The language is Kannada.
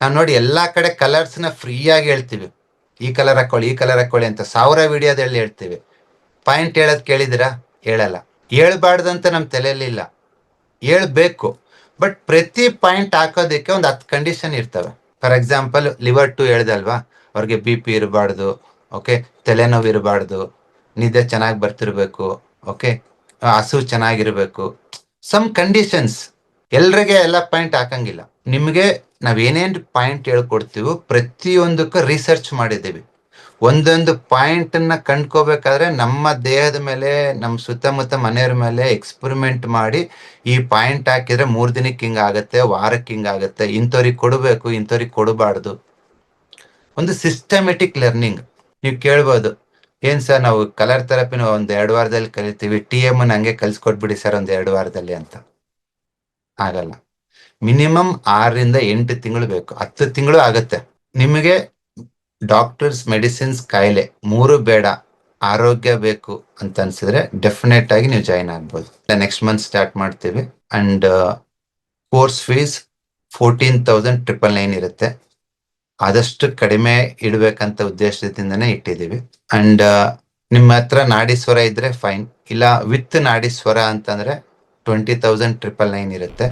ನಾವ್ ನೋಡಿ ಎಲ್ಲಾ ಕಡೆ ಕಲರ್ಸ್ನ ಫ್ರೀ ಆಗಿ ಹೇಳ್ತೀವಿ. ಈ ಕಲರ್ ಹಾಕೊಳ್ಳಿ, ಈ ಕಲರ್ ಹಾಕೊಳ್ಳಿ ಅಂತ ಸಾವಿರ ವಿಡಿಯೋದಲ್ಲಿ ಹೇಳ್ತೀವಿ. ಪಾಯಿಂಟ್ ಹೇಳೋದ್ ಕೇಳಿದಿರಾ ಹೇಳಲ್ಲ. ಹೇಳ್ಬಾರ್ದಂತ ನಮ್ಮ ತಲೆಯಲ್ಲಿ ಇಲ್ಲ. ಹೇಳ್ಬೇಕು. ಬಟ್ ಪ್ರತಿ ಪಾಯಿಂಟ್ ಹಾಕೋದಕ್ಕೆ ಒಂದು ಹತ್ತು ಕಂಡೀಷನ್ ಇರ್ತವೆ. ಫಾರ್ ಎಕ್ಸಾಂಪಲ್ ಲಿವರ್ ಟು ಹೇಳ್ದಲ್ವಾ? ಅವ್ರಿಗೆ ಬಿ ಪಿ ಇರಬಾರ್ದು ಓಕೆ ತಲೆನೋವು ಇರಬಾರ್ದು, ನಿದ್ದೆ ಚೆನ್ನಾಗಿ ಬರ್ತಿರ್ಬೇಕು ಓಕೆ ಹಸು ಚೆನ್ನಾಗಿರ್ಬೇಕು. ಸಮ್ ಕಂಡೀಷನ್ಸ್ ಎಲ್ರಿಗೆ ಎಲ್ಲ ಪಾಯಿಂಟ್ ಹಾಕಂಗಿಲ್ಲ. ನಿಮಗೆ ನಾವೇನೇನ್ ಪಾಯಿಂಟ್ ಹೇಳ್ಕೊಡ್ತೀವೋ ಪ್ರತಿಯೊಂದಕ್ಕೂ ರಿಸರ್ಚ್ ಮಾಡಿದ್ದೀವಿ. ಒಂದೊಂದು ಪಾಯಿಂಟ್ ಅನ್ನ ಕಂಡ್ಕೋಬೇಕಾದ್ರೆ ನಮ್ಮ ದೇಹದ ಮೇಲೆ, ನಮ್ಮ ಸುತ್ತಮುತ್ತ ಮನೆಯವ್ರ ಮೇಲೆ ಎಕ್ಸ್ಪರಿಮೆಂಟ್ ಮಾಡಿ ಈ ಪಾಯಿಂಟ್ ಹಾಕಿದ್ರೆ ಮೂರು ದಿನಕ್ಕೆ ಹಿಂಗಾಗತ್ತೆ ವಾರಕ್ಕೆ ಹಿಂಗಾಗತ್ತೆ ಇಂಥವ್ರಿಗೆ ಕೊಡಬೇಕು, ಇಂಥವ್ರಿಗೆ ಕೊಡಬಾರ್ದು. ಒಂದು ಸಿಸ್ಟಮೆಟಿಕ್ ಲರ್ನಿಂಗ್ ನೀವು ಕೇಳ್ಬೋದು, ಏನ್ ಸರ್ ನಾವು ಕಲರ್ ಥೆರಪಿನ ಒಂದು ಎರಡು ವಾರದಲ್ಲಿ ಕಲಿತೀವಿ ಟಿ ಎಂ ಹಂಗೆ ಕಲ್ಸ್ಕೊಟ್ಬಿಡಿ ಸರ್ ಒಂದು ಎರಡು ವಾರದಲ್ಲಿ ಅಂತ. ಆಗಲ್ಲ. ಮಿನಿಮಮ್ ಆರರಿಂದ ಎಂಟು ತಿಂಗಳು ಬೇಕು. ಹತ್ತು ತಿಂಗಳು ಆಗತ್ತೆ. ನಿಮಗೆ ಡಾಕ್ಟರ್ಸ್ ಮೆಡಿಸಿನ್ಸ್ ಕಾಯಿಲೆ ಮೂರು ಬೇಡ, ಆರೋಗ್ಯ ಬೇಕು ಅಂತ ಅನ್ಸಿದ್ರೆ ಡೆಫಿನೆಟ್ ಆಗಿ ನೀವು ಜಾಯಿನ್ ಆಗ್ಬೋದು. ನೆಕ್ಸ್ಟ್ ಮಂತ್ ಸ್ಟಾರ್ಟ್ ಮಾಡ್ತೀವಿ. And course fees fourteen thousand triple nine ಇರುತ್ತೆ. ಆದಷ್ಟು ಕಡಿಮೆ ಇಡಬೇಕಂತ ಉದ್ದೇಶದಿಂದನೇ ಇಟ್ಟಿದ್ದೀವಿ. ಅಂಡ್ ನಿಮ್ಮ ಹತ್ರ ನಾಡೀಶ್ವರ ಇದ್ರೆ ಫೈನ್ ಇಲ್ಲ ವಿತ್ ಸ್ವರ ಅಂತಂದ್ರೆ ಟ್ವೆಂಟಿ ತೌಸಂಡ್ ಟ್ರಿಪಲ್ ನೈನ್ ಇರುತ್ತೆ.